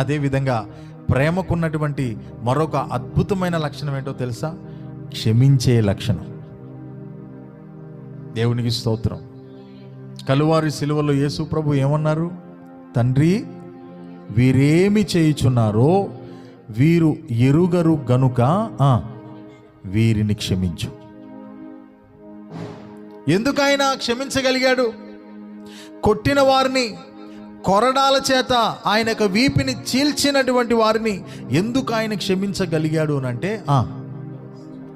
అదేవిధంగా ప్రేమకున్నటువంటి మరొక అద్భుతమైన లక్షణం ఏంటో తెలుసా? క్షమించే లక్షణం. దేవునికి స్తోత్రం. కలువారి సిలువలో యేసు ప్రభు ఏమన్నారు? తండ్రి వీరేమి చేయుచున్నారో వీరు ఎరుగరు గనుక ఆ, వీరిని క్షమించు. ఎందుకైనా క్షమించగలిగాడు. కొట్టిన వారిని కొరడాల చేత ఆయన యొక్క వీపిని చీల్చినటువంటి వారిని ఎందుకు ఆయన క్షమించగలిగాడు అని అంటే ఆ,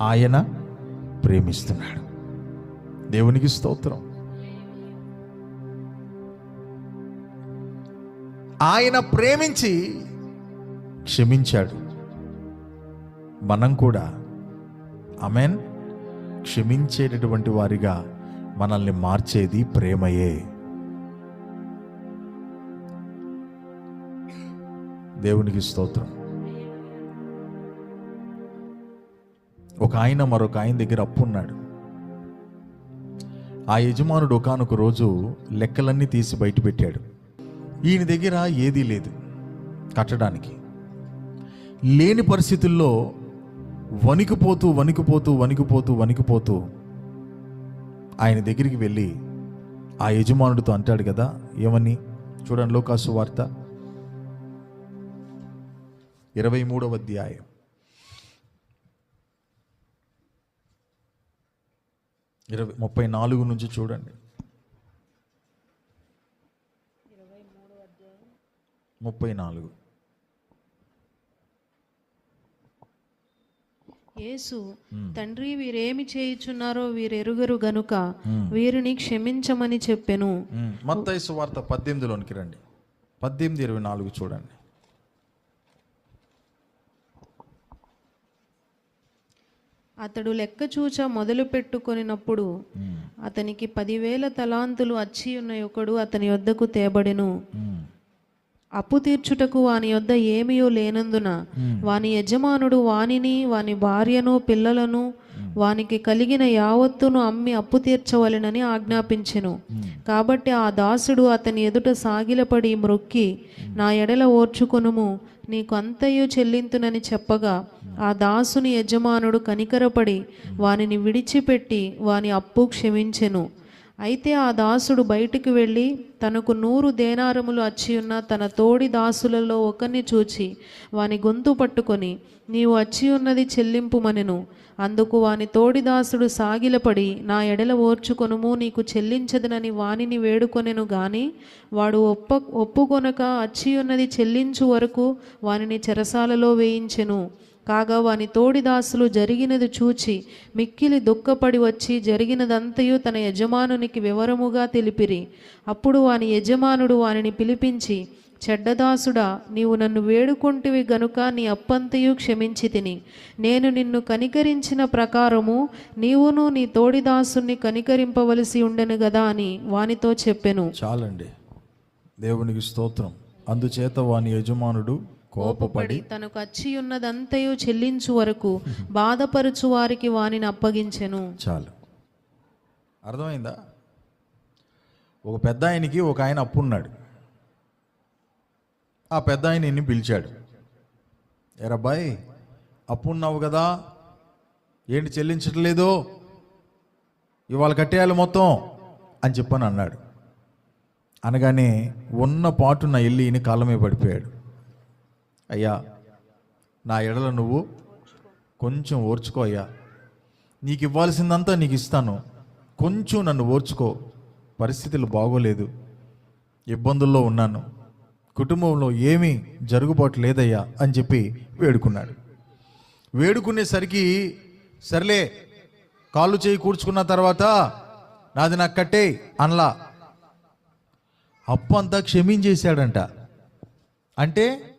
ఆయన ప్రేమిస్తున్నాడు. దేవునికి స్తోత్రం. ఆయన ప్రేమించి క్షమించాడు. మనం కూడా అమెన్ క్షమించేటటువంటి వారిగా మనల్ని మార్చేది ప్రేమయే. దేవునికి స్తోత్రం. ఒక ఆయన మరొక ఆయన దగ్గర అప్పు ఉన్నాడు ఆ యజమానుడు ఒకనొక రోజు లెక్కలన్నీ తీసి బయట పెట్టాడు. ఈయన దగ్గర ఏదీ లేదు కట్టడానికి. లేని పరిస్థితుల్లో వణికిపోతూ వణికిపోతూ వణికిపోతూ వణికిపోతూ ఆయన దగ్గరికి వెళ్ళి ఆ యజమానుడితో అంటాడు కదా ఏమని? చూడండి లోకాసు వార్త. ఇరవై మూడవ అధ్యాయం. ఇరవై ముప్పై నాలుగు నుంచి చూడండి. ముప్పై నాలుగు. యేసు తండ్రి వీరేమి చేయుచున్నారో వీరెరుగరు గనుక వీరిని క్షమించమని చెప్పెను. మత్తయి సువార్త పద్దెనిమిదిలోనికి రండి. పద్దెనిమిది ఇరవై నాలుగు చూడండి. అతడు లెక్క చూచ మొదలు పెట్టుకొనినప్పుడు అతనికి పదివేల తలాంతులు అచ్చి ఉన్న ఒకడు అతని వద్దకు తేబడెను. అప్పు తీర్చుటకు వాని యొద్ద ఏమీయో లేనందున వాని యజమానుడు వానిని వాని భార్యను పిల్లలను వానికి కలిగిన యావత్తును అమ్మి అప్పు తీర్చవలెనని ఆజ్ఞాపించెను. కాబట్టి ఆ దాసుడు అతని ఎదుట సాగిలపడి మ్రొక్కి నా ఎడల ఓర్చుకొనుము. నీకు అంతయు చెల్లింతునని చెప్పగా ఆ దాసుని యజమానుడు కనికరపడి వానిని విడిచిపెట్టి వాని అప్పు క్షమించెను. అయితే ఆ దాసుడు బయటికి వెళ్ళి తనకు నూరు దేనారములు అచ్చియున్న తన తోడి దాసులలో ఒకరిని చూచి వాని గొంతు పట్టుకొని నీవు అచ్చి ఉన్నది చెల్లింపుమనెను అందుకు వాని తోడి దాసుడు సాగిలపడి నా ఎడల ఓర్చుకొనుము నీకు చెల్లించదనని వానిని వేడుకొనెను గాని వాడు ఒప్ప ఒప్పుకొనక అచ్చి ఉన్నది చెల్లించు వరకు వానిని చెరసాలలో వేయించెను. కాగా వాని తోడిదాసులు జరిగినది చూచి మిక్కిలి దుఃఖపడి వచ్చి జరిగినదంతయు తన యజమానునికి వివరముగా తెలిపిరి. అప్పుడు వాని యజమానుడు వానిని పిలిపించి చెడ్డదాసుడా నీవు నన్ను వేడుకొంటివి గనుక నీ అప్పంతయు క్షమించి తిని నేను నిన్ను కనికరించిన ప్రకారము నీవును నీ తోడిదాసుని కనికరింపవలసి ఉండెను గదా అని వానితో చెప్పెను. చాలండి. దేవునికి స్తోత్రం. అందుచేత వాని యజమానుడు కోపపడి తనకు అచ్చి ఉన్నదంతయు చెల్లించు వరకు బాధపరుచు వారికి వానిని అప్పగించెను. చాలు. అర్థమైందా? ఒక పెద్ద ఆయనకి ఒక ఆయన అప్పు ఉన్నాడు ఆ పెద్ద ఆయన ఇన్ని పిలిచాడు. ఎరబ్బాయి అప్పు ఉన్నావు కదా. ఏంటి చెల్లించట్లేదు ఇవాళ కట్టేయాలి మొత్తం అని చెప్పని అన్నాడు. అనగానే ఉన్న పాటున వెళ్ళి ఈయన కాళ్ళమే పడిపోయాడు. అయ్యా నా ఎడల నువ్వు కొంచెం ఓర్చుకో అయ్యా. నీకు ఇవ్వాల్సిందంతా నీకు ఇస్తాను కొంచెం నన్ను ఓర్చుకో. పరిస్థితులు బాగోలేదు. ఇబ్బందుల్లో ఉన్నాను. కుటుంబంలో ఏమీ జరుగుబాటు అని చెప్పి వేడుకున్నాడు. వేడుకునేసరికి సర్లే కాళ్ళు చేయి కూర్చుకున్న తర్వాత నాది నాకు కట్టే అనలా. అప్పు అంతా క్షమించేశాడంట. అంటే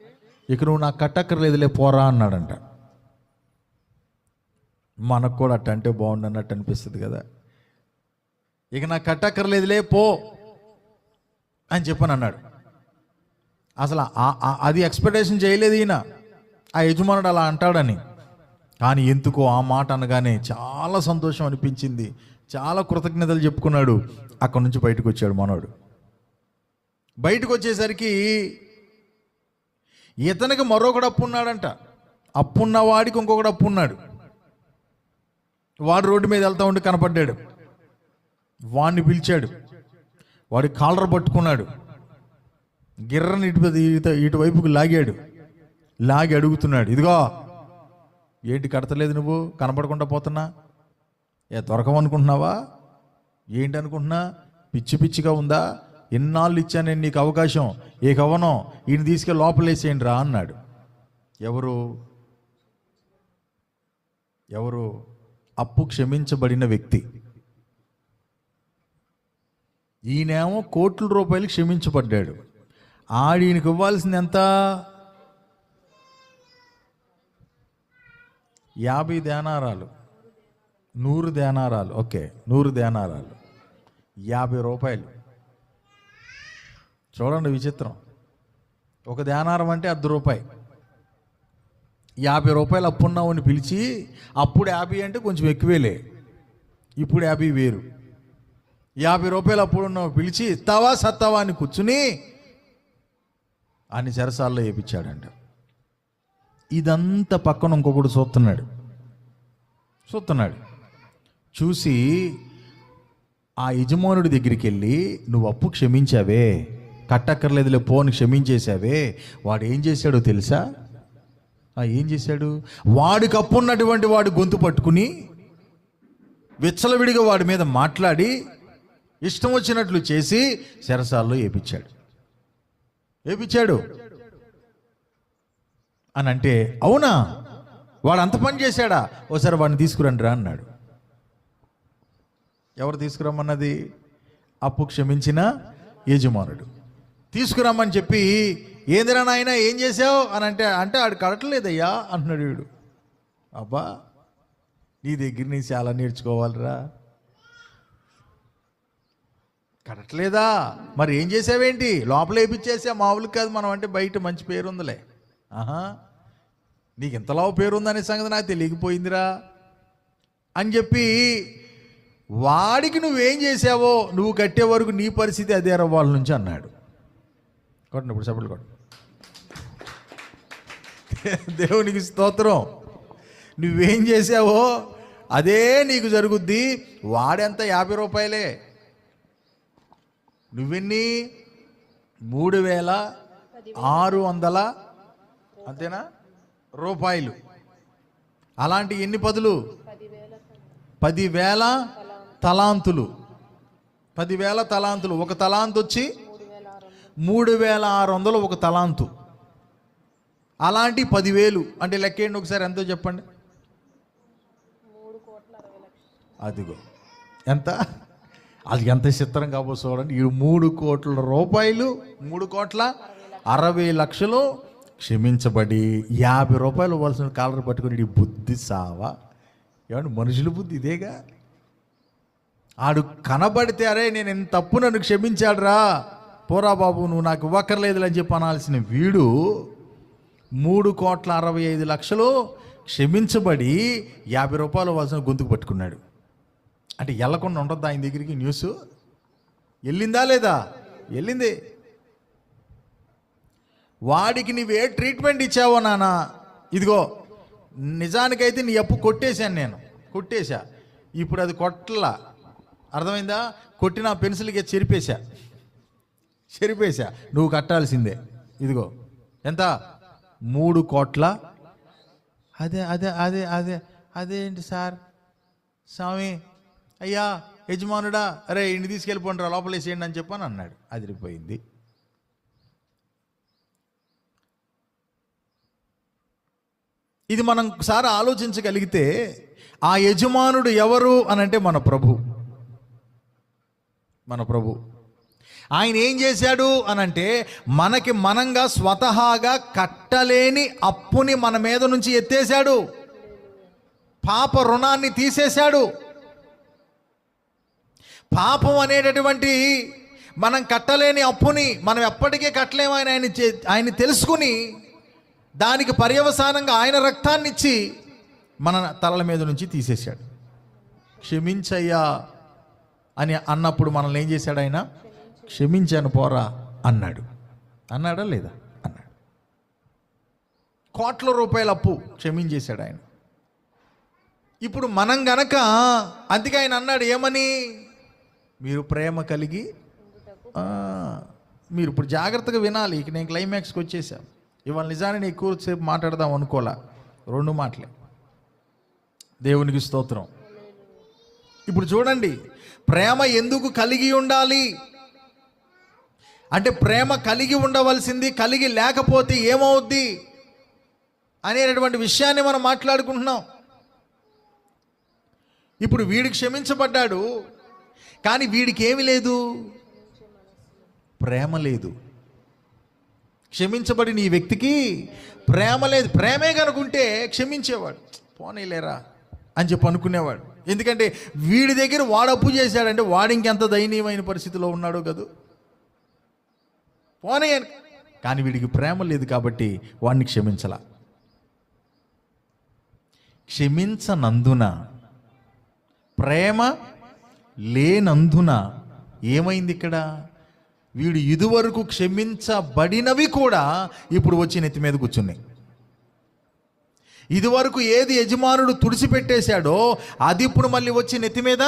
ఇక నువ్వు నాకు కట్టక్కర్లేదులే పోరా అన్నాడంట. మనకు కూడా అట్ట అంటే బాగుండు అన్నట్టు అనిపిస్తుంది కదా. ఇక నాకు కట్టక్కర్లేదులే పో అని చెప్పని అన్నాడు. అసలు అది ఎక్స్పెక్టేషన్ చేయలేదు ఈయన. ఆ యజమానుడు అలా అంటాడని. కానీ ఎందుకో ఆ మాట అనగానే చాలా సంతోషం అనిపించింది. చాలా కృతజ్ఞతలు చెప్పుకున్నాడు. అక్కడి నుంచి బయటకు వచ్చాడు మనోడు. బయటకు వచ్చేసరికి ఇతనికి మరొకడు అప్పు ఉన్నాడంట అప్పున్న వాడికి ఇంకొకడు అప్పు ఉన్నాడు వాడు రోడ్డు మీద వెళ్తా ఉండి కనపడ్డాడు. వాడిని పిలిచాడు. వాడి కాలర్ పట్టుకున్నాడు. గిర్రని ఇటు ఇటు ఇటువైపుకు లాగాడు. లాగి అడుగుతున్నాడు. ఇదిగో ఏంటి కడతలేదు నువ్వు? కనపడకుండా పోతున్నా? ఏ దొరకమనుకుంటున్నావా? ఏంటి అనుకుంటున్నా పిచ్చి పిచ్చిగా ఉందా? ఎన్నాళ్ళు ఇచ్చాను నేను నీకు అవకాశం. ఏ కవనం ఈయన తీసుకెళ్ళి లోపలేసేయండి రా అన్నాడు. ఎవరు? ఎవరు? అప్పు క్షమించబడిన వ్యక్తి. ఈయనేమో కోట్ల రూపాయలు క్షమించబడ్డాడు. ఆడియనకి ఇవ్వాల్సింది ఎంత? యాభై దేనారాలు. నూరు దేనారాలు. ఓకే నూరు దేనారాలు. యాభై రూపాయలు. చూడండి విచిత్రం. ఒక ధ్యానారం అంటే అర్ధ రూపాయి. యాభై రూపాయలు అప్పున్నావుని పిలిచి అప్పుడు యాభై అంటే కొంచెం ఎక్కువేలే. ఇప్పుడు యాభై వేరు. యాభై రూపాయలు అప్పుడు ఉన్నావు పిలిచి ఇస్తావా సత్తావా అని కూర్చుని అని చెరసాల్లో వేయించాడంట ఇదంతా పక్కన ఇంకొకడు చూస్తున్నాడు. చూస్తున్నాడు. చూసి ఆ యజమానుడి దగ్గరికి వెళ్ళి నువ్వు అప్పు క్షమించావే. కట్టక్కర్లేదులే పోని క్షమించేశావే. వాడు ఏం చేశాడో తెలుసా? ఏం చేశాడు? వాడికి అప్పున్నటువంటి వాడు గొంతు పట్టుకుని విచ్చలవిడిగా వాడి మీద మాట్లాడి ఇష్టం వచ్చినట్లు చేసి శరసాల్లో వేపించాడు వేపించాడు అని అంటే అవునా? వాడు అంత పని చేశాడా? ఓసారి వాడిని తీసుకురండి రా అన్నాడు. ఎవరు తీసుకురమ్మన్నది? అప్పు క్షమించిన యజమానుడు. తీసుకురమ్మని చెప్పి ఏందిరా నాయన ఏం చేసావు అని అంటే అంటే ఆడు కడట్లేదయ్యా అంటున్నాడు వీడు. అబ్బా నీ దగ్గర నుంచి చాలా నేర్చుకోవాలిరా. కడట్లేదా? మరి ఏం చేసావేంటి లోపల వేపించేసా? మామూలు కాదు మనం అంటే బయట మంచి పేరు ఉందిలే. ఆహా నీకు ఇంతలా పేరు ఉందనే సంగతి నాకు తెలియకపోయిందిరా. అని చెప్పి వాడికి నువ్వేం చేసావో నువ్వు కట్టే వరకు నీ పరిస్థితి అదే వాళ్ళ నుంచి అన్నాడు. కొట్టండి ఇప్పుడు సభలు కొట్టండి. దేవునికి స్తోత్రం. నువ్వేం చేసావో అదే నీకు జరుగుద్ది. వాడెంత యాభై రూపాయలే? నువ్వెన్ని? మూడు వేల ఆరు వందల అంతేనా? రూపాయలు. అలాంటి ఎన్ని పదులు? పదివేల తలాంతులు. పదివేల తలాంతులు. ఒక తలాంతు వచ్చి మూడు వేల ఆరు వందలు ఒక తలాంతు. అలాంటి పదివేలు. అంటే లెక్కేయండి ఒకసారి ఎంతో చెప్పండి. అదిగో. ఎంత? అది ఎంత చిత్రం కాబో చూడండి. ఈ మూడు కోట్ల రూపాయలు మూడు కోట్ల అరవై లక్షలు క్షమించబడి యాభై రూపాయలు ఇవ్వాల్సిన కాలర్ పట్టుకుని ఈ బుద్ధి సావా. ఏమంటే మనుషుల బుద్ధి ఇదేగా? ఆడు కనబడితే అరే నేను ఎంత తప్పు నన్ను క్షమించాడురా. పోరా బాబు నువ్వు నాకు ఇవ్వక్కర్లేదు అని చెప్పి అనాల్సిన వీడు మూడు కోట్ల అరవై ఐదు లక్షలు క్షమించబడి యాభై రూపాయలు వలసిన గొంతుకు పట్టుకున్నాడు. అంటే వెళ్ళకుండా ఉండద్దా ఆయన దగ్గరికి న్యూస్? వెళ్ళిందా లేదా? వెళ్ళింది. వాడికి నీవే ట్రీట్మెంట్ ఇచ్చావో నాన్న ఇదిగో నిజానికైతే నీ అప్పు కొట్టేశాను నేను. కొట్టేశా. ఇప్పుడు అది కొట్టలా. అర్థమైందా? కొట్టిన పెన్సిల్కి చెరిపేశా. చెరిపేశా. నువ్వు కట్టాల్సిందే. ఇదిగో. ఎంత? మూడు కోట్ల. అదే అదే అదే అదే అదేంటి సార్? స్వామి అయ్యా యజమానుడా అరే ఇంటి తీసుకెళ్ళిపోండి రా లోపలేసేయండి అని చెప్పని అన్నాడు. అదిరిపోయింది. ఇది మనం ఒకసారి ఆలోచించగలిగితే ఆ యజమానుడు ఎవరు అనంటే మన ప్రభు. మన ప్రభు. ఆయన ఏం చేశాడు అని అంటే మనకి మనంగా స్వతహాగా కట్టలేని అప్పుని మన మీద నుంచి ఎత్తేశాడు. పాప రుణాన్ని తీసేశాడు. పాపం అనేటటువంటి మనం కట్టలేని అప్పుని మనం ఎప్పటికీ కట్టలేము ఆయన ఆయన ఆయన తెలుసుకుని దానికి పర్యవసానంగా ఆయన రక్తాన్ని ఇచ్చి మన తలల మీద నుంచి తీసేశాడు. క్షమించయ్యా అని అన్నప్పుడు మనల్ని ఏం చేశాడు ఆయన? క్షమించాను పోరా అన్నాడు. అన్నాడా లేదా? అన్నాడు. కోట్ల రూపాయల అప్పు క్షమించేశాడు ఆయన. ఇప్పుడు మనం గనక అందుకే ఆయన అన్నాడు ఏమని? మీరు ప్రేమ కలిగి మీరు ఇప్పుడు జాగ్రత్తగా వినాలి. ఇక నేను క్లైమాక్స్కి వచ్చేసాను ఇవాళ నిజాన్ని ఎక్కువ ఎక్కువసేపు మాట్లాడదాం అనుకోలే. రెండు మాటలే. దేవునికి స్తోత్రం. ఇప్పుడు చూడండి ప్రేమ ఎందుకు కలిగి ఉండాలి? అంటే ప్రేమ కలిగి ఉండవలసింది కలిగి లేకపోతే ఏమవుద్ది అనేటటువంటి విషయాన్ని మనం మాట్లాడుకుంటున్నాం. ఇప్పుడు వీడు క్షమించబడ్డాడు కానీ వీడికి ఏమి లేదు. ప్రేమ లేదు. క్షమించబడిన ఈ వ్యక్తికి ప్రేమ లేదు. ప్రేమే కనుకుంటే క్షమించేవాడు. పోనీలేరా అని చెప్పి అనుకునేవాడు. ఎందుకంటే వీడి దగ్గర వాడు అప్పు చేశాడంటే వాడు ఇంకెంత దయనీయమైన పరిస్థితిలో ఉన్నాడో కదూ. పోనీ కానీ వీడికి ప్రేమ లేదు కాబట్టి వాడిని క్షమించలా. క్షమించనందున ప్రేమ లేనందున ఏమైంది ఇక్కడ? వీడు ఇదివరకు క్షమించబడినవి కూడా ఇప్పుడు వచ్చి నెత్తి మీద కూర్చున్నాయి. ఇదివరకు ఏది యజమానుడు తుడిచిపెట్టేశాడో అది ఇప్పుడు మళ్ళీ వచ్చి నెత్తి మీద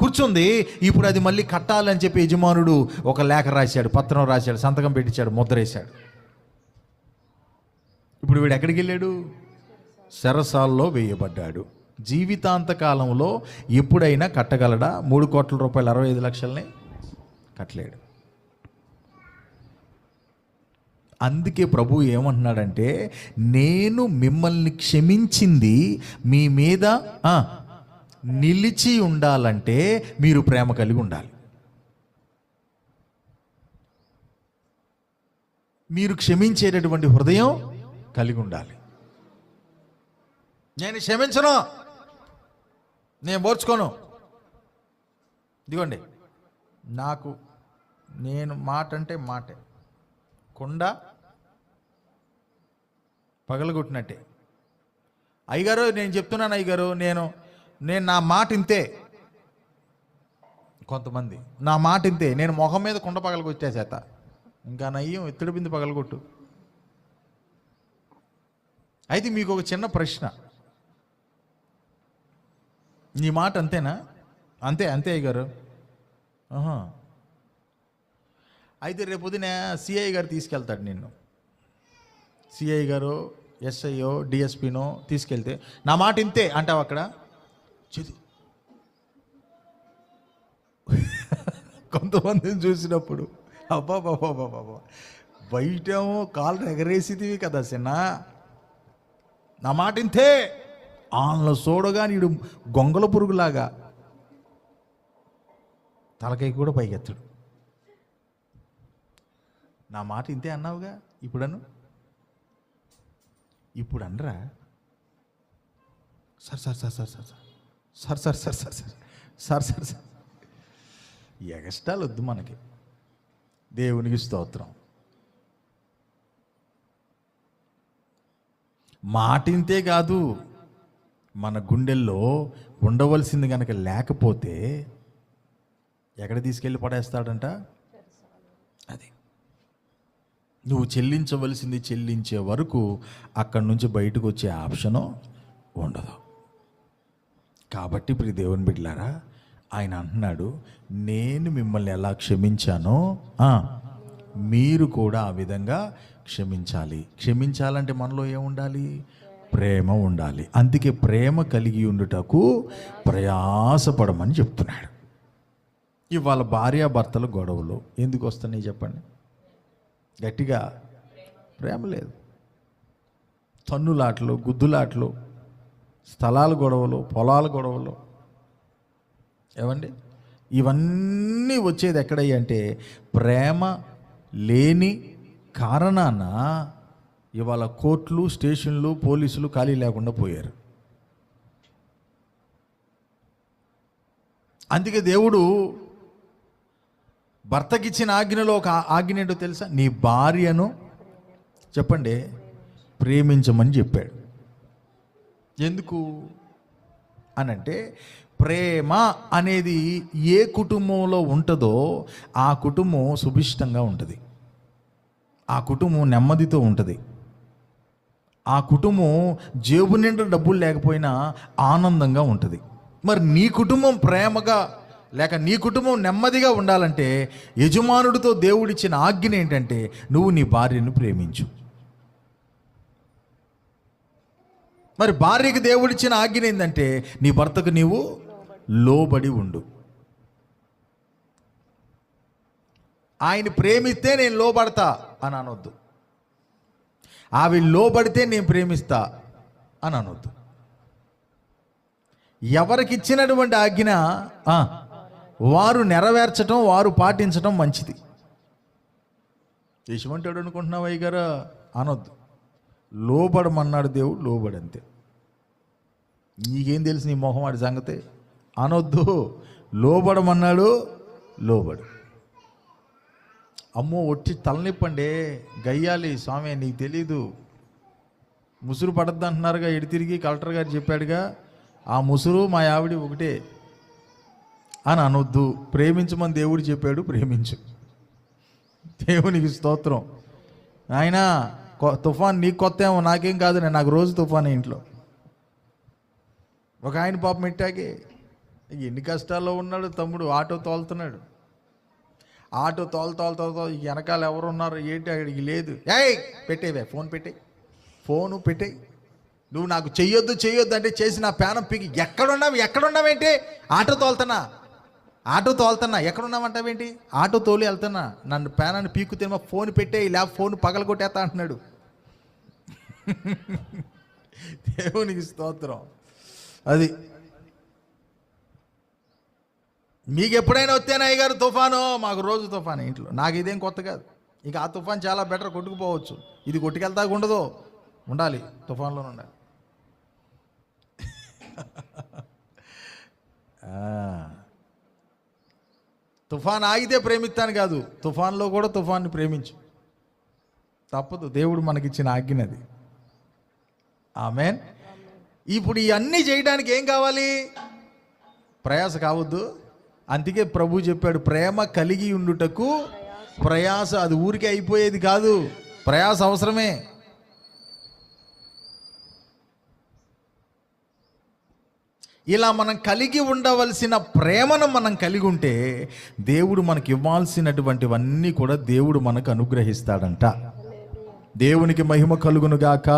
కూర్చుంది. ఇప్పుడు అది మళ్ళీ కట్టాలని చెప్పి యజమానుడు ఒక లేఖ రాశాడు పత్రం రాశాడు సంతకం పెట్టించాడు ముద్రేశాడు. ఇప్పుడు వీడు ఎక్కడికి వెళ్ళాడు? సరసాల్లో వేయబడ్డాడు. జీవితాంత కాలంలో ఎప్పుడైనా కట్టగలడా? మూడు కోట్ల రూపాయలు అరవై ఐదు లక్షల్ని కట్టలేడు. అందుకే ప్రభు ఏమంటున్నాడంటే నేను మిమ్మల్ని క్షమించింది మీ మీద నిలిచి ఉండాలంటే మీరు ప్రేమ కలిగి ఉండాలి. మీరు క్షమించేటటువంటి హృదయం కలిగి ఉండాలి. నేను క్షమించను. నేను ఓర్చుకోను. ఇదిగోండి. నాకు నేను మాట అంటే మాటే. కుండ పగలగొట్టినట్టే. అయ్యగారు నేను చెప్తున్నాను అయ్యగారు నేను నేను నా మాట ఇంతే. కొంతమంది నా మాట ఇంతే. నేను మొహం మీద కుండ పగలగొట్టేసేత. ఇంకా నయ్యం ఎత్తుడి బింది పగలగొట్టు. అయితే మీకు ఒక చిన్న ప్రశ్న. నీ మాట అంతేనా? అంతే అంతే అయ్యగారు. అయితే రేపు పొద్దున సిఐ గారు తీసుకెళ్తాడు నిన్ను. సిఐ గారు ఎస్ఐఓ డిఎస్పీనో తీసుకెళ్తే నా మాట ఇంతే అంటావు అక్కడ? చదువు కొంతమందిని చూసినప్పుడు అబ్బా బాబా బాబా బయటేమో కాళ్ళు ఎగరేసిదివి కదా చిన్న నా మాట ఇంతే ఆన్లో చూడగా నీడు గొంగల పురుగులాగా తలకాయ కూడా పైకెత్తడు. నా మాట ఇంతే అన్నావుగా? ఇప్పుడను? ఇప్పుడు అనరా sir sir sir sir sir sir. Sir sir sir sir sir sir sir ఎగస్టాలు వద్దు మనకి. దేవునికి స్తోత్రం. మాటింతే కాదు మన గుండెల్లో ఉండవలసింది కనుక లేకపోతే ఎక్కడ తీసుకెళ్ళి పడేస్తాడంట? అది. నువ్వు చెల్లించవలసింది చెల్లించే వరకు అక్కడి నుంచి బయటకు వచ్చే ఆప్షను ఉండదు. కాబట్టి ఇప్పుడు దేవుని బిడ్డలారా ఆయన అంటున్నాడు నేను మిమ్మల్ని ఎలా క్షమించానో మీరు కూడా ఆ విధంగా క్షమించాలి. క్షమించాలంటే మనలో ఏముండాలి ప్రేమ ఉండాలి. అందుకే ప్రేమ కలిగి ఉండుటకు ప్రయాసపడమని చెప్తున్నాడు. ఇవాళ భార్యాభర్తల గొడవలు ఎందుకు వస్తున్నాయి చెప్పండి? గట్టిగా ప్రేమ లేదు. తన్నులాటలు గుద్దులాటలు స్థలాల గొడవలు పొలాల గొడవలు. ఏమండి ఇవన్నీ వచ్చేది ఎక్కడయ్యి అంటే ప్రేమ లేని కారణాన ఇవాళ కోర్టులు స్టేషన్లు పోలీసులు ఖాళీ లేకుండా పోయారు. అందుకే దేవుడు భర్తకిచ్చిన ఆజ్ఞలో ఒక ఆజ్ఞ ఏంటో తెలుసా? నీ భార్యను చెప్పండి ప్రేమించమని చెప్పాడు. ఎందుకు? అనంటే ప్రేమ అనేది ఏ కుటుంబంలో ఉంటుందో ఆ కుటుంబం సుభిష్టంగా ఉంటుంది. ఆ కుటుంబం నెమ్మదితో ఉంటుంది. ఆ కుటుంబం జేబు నిండా డబ్బులు లేకపోయినా ఆనందంగా ఉంటుంది. మరి నీ కుటుంబం ప్రేమగా లేక నీ కుటుంబం నెమ్మదిగా ఉండాలంటే యజమానుడితో దేవుడిచ్చిన ఆజ్ఞ ఏంటంటే నువ్వు నీ భార్యను ప్రేమించు. మరి భార్యకి దేవుడిచ్చిన ఆజ్ఞ ఏంటంటే నీ భర్తకు నీవు లోబడి ఉండు. ఆయన ప్రేమిస్తే నేను లోబడతా అని అనొద్దు. ఆవి లోబడితే నేను ప్రేమిస్తా అని అనొద్దు. ఎవరికి ఇచ్చినటువంటి ఆజ్ఞ వారు నెరవేర్చటం వారు పాటించటం మంచిది. యశమంటాడు అనుకుంటున్నావు అయ్యగారా? అనొద్దు. లోబడమన్నాడు దేవుడు లోబడంతే. నీకేం తెలుసు నీ మొహం వాడి సంగతి? అనొద్దు. లోబడమన్నాడు లోబడు. అమ్మో ఒట్టి తలనిప్పండి. గయ్యాలి స్వామి నీకు తెలీదు. ముసురు పడద్దు అంటున్నారుగా ఎడి తిరిగి కలెక్టర్ గారు చెప్పాడుగా ఆ ముసురు మా ఆవిడ ఒకటే. అని అనొద్దు. ప్రేమించమని దేవుడు చెప్పాడు ప్రేమించు. దేవునికి స్తోత్రం. ఆయన తుఫాన్ నీకు కొత్త ఏమో నాకేం కాదు నేను నాకు రోజు తుఫాన్ ఇంట్లో. ఒక ఆయన పాపం పెట్టాకే ఎన్ని కష్టాల్లో ఉన్నాడు తమ్ముడు ఆటో తోలుతున్నాడు. ఆటో తోలు తోలు తోలు వెనకాల ఎవరు ఉన్నారు ఏంటి అక్కడికి లేదు. ఏయ్ పెట్టేవే ఫోన్ పెట్టే ఫోను పెట్టేయి. నువ్వు నాకు చెయ్యొద్దు చెయ్యొద్దు అంటే చేసి నా పేనం పీకి ఎక్కడున్నావు ఎక్కడున్నావేంటి? ఆటో తోలుతున్నా. ఆటో తోలుతున్నా ఎక్కడున్నావంటావేంటి? ఆటో తోలి వెళ్తున్నా. నన్ను పేనాన్ని పీకుతేమో ఫోన్ పెట్టేయి లేక ఫోన్ పగలగొట్టేస్తా అంటున్నాడు. దేవునికి స్తోత్రం. అది మీకు ఎప్పుడైనా వస్తేనే అయ్యగారు తుఫాను మాకు రోజు తుఫాను ఇంట్లో. నాకు ఇదేం కొత్త కాదు. ఇక ఆ తుఫాన్ చాలా బెటర్ కొట్టుకుపోవచ్చు. ఇది కొట్టుకెళ్తాక ఉండదు. ఉండాలి తుఫాన్లో ఉండాలి. తుఫాన్ ఆగితే ప్రేమిస్తాను కాదు. తుఫాన్లో కూడా తుఫాన్ని ప్రేమించు. తప్పదు. దేవుడు మనకిచ్చిన ఆజ్ఞనది ఆమెన్. ఇప్పుడు ఇవన్నీ చేయడానికి ఏం కావాలి? ప్రయాస కావద్దు. అందుకే ప్రభు చెప్పాడు ప్రేమ కలిగి ఉండుటకు ప్రయాస అది ఊరికే అయిపోయేది కాదు. ప్రయాస అవసరమే. ఇలా మనం కలిగి ఉండవలసిన ప్రేమను మనం కలిగి ఉంటే దేవుడు మనకి ఇవ్వాల్సినటువంటివన్నీ కూడా దేవుడు మనకు అనుగ్రహిస్తాడంట. దేవునికి మహిమ కలుగునుగాక.